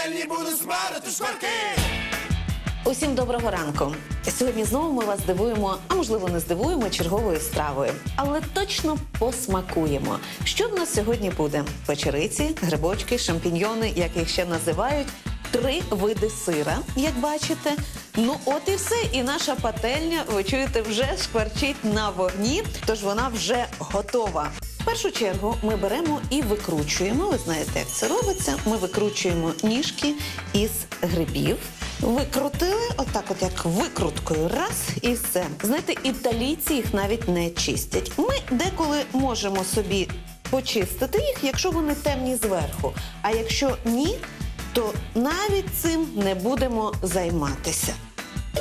пательні буду смарити шкварки. Усім доброго ранку. Сьогодні знову ми вас здивуємо, а можливо не здивуємо черговою стравою, але точно посмакуємо. Що в нас сьогодні буде? Печериці, грибочки, шампіньйони, як їх ще називають. Три види сира, як бачите. Ну от і все. І наша пательня, ви чуєте, вже шкварчить на вогні, тож вона вже готова. Першу чергу ми беремо і викручуємо. Ви знаєте, як це робиться. Ми викручуємо ніжки із грибів. Викрутили, отак, от як викруткою, раз і все. Знаєте, італійці їх навіть не чистять. Ми деколи можемо собі почистити їх, якщо вони темні зверху. А якщо ні, то навіть цим не будемо займатися.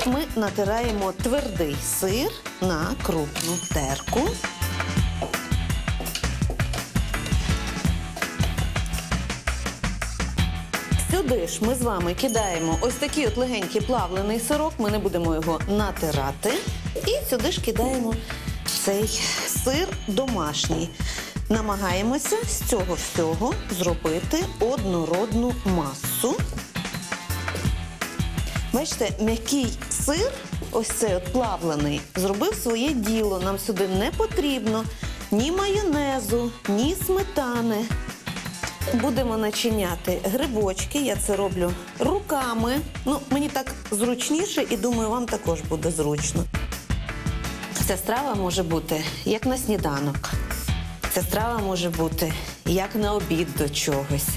Ми натираємо твердий сир на крупну терку. Сюди ж ми з вами кидаємо ось такий от легенький плавлений сирок. Ми не будемо його натирати. І сюди ж кидаємо цей сир домашній. Намагаємося з цього всього зробити однородну масу. Бачите, м'який сир, ось цей от плавлений, зробив своє діло. Нам сюди не потрібно ні майонезу, ні сметани. Будемо начиняти грибочки. Я це роблю руками. Ну, мені так зручніше і думаю, вам також буде зручно. Ця страва може бути як на сніданок. Ця страва може бути як на обід до чогось.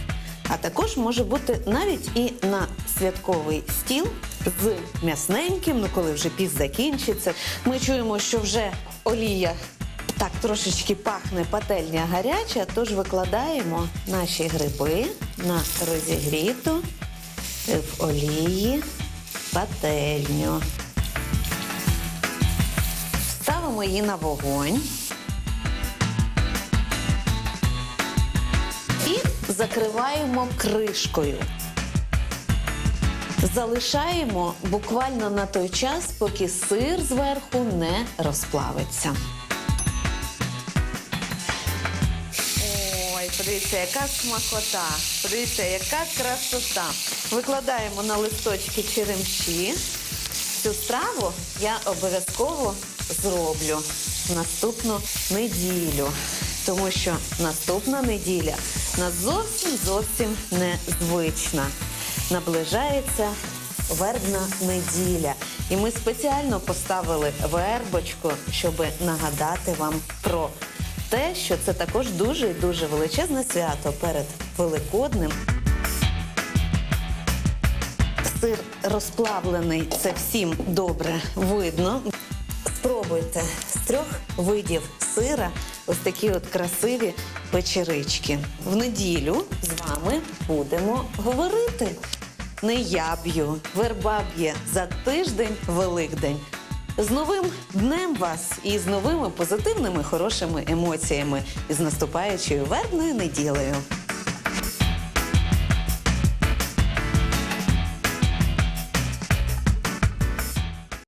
А також може бути навіть і на святковий стіл з м'ясненьким, ну коли вже піс закінчиться. Ми чуємо, що вже олія так трошечки пахне пательня гаряча, тож викладаємо наші гриби на розігріту в олії пательню. Ставимо її на вогонь. І закриваємо кришкою. Залишаємо буквально на той час, поки сир зверху не розплавиться. Подивіться, яка смакота. Подивіться, яка красота. Викладаємо на листочки черемші. Цю страву я обов'язково зроблю наступну неділю. Тому що наступна неділя на зовсім зовсім незвична. Наближається вербна неділя. І ми спеціально поставили вербочку, щоб нагадати вам про те, що це також дуже і дуже величезне свято перед Великодним. Сир розплавлений, це всім добре видно. Спробуйте з трьох видів сира ось такі от красиві печерички. В неділю з вами будемо говорити. Не я б'ю, верба б'є за тиждень Великдень. З новим днем вас і з новими позитивними хорошими емоціями, і з наступаючою вербною неділею.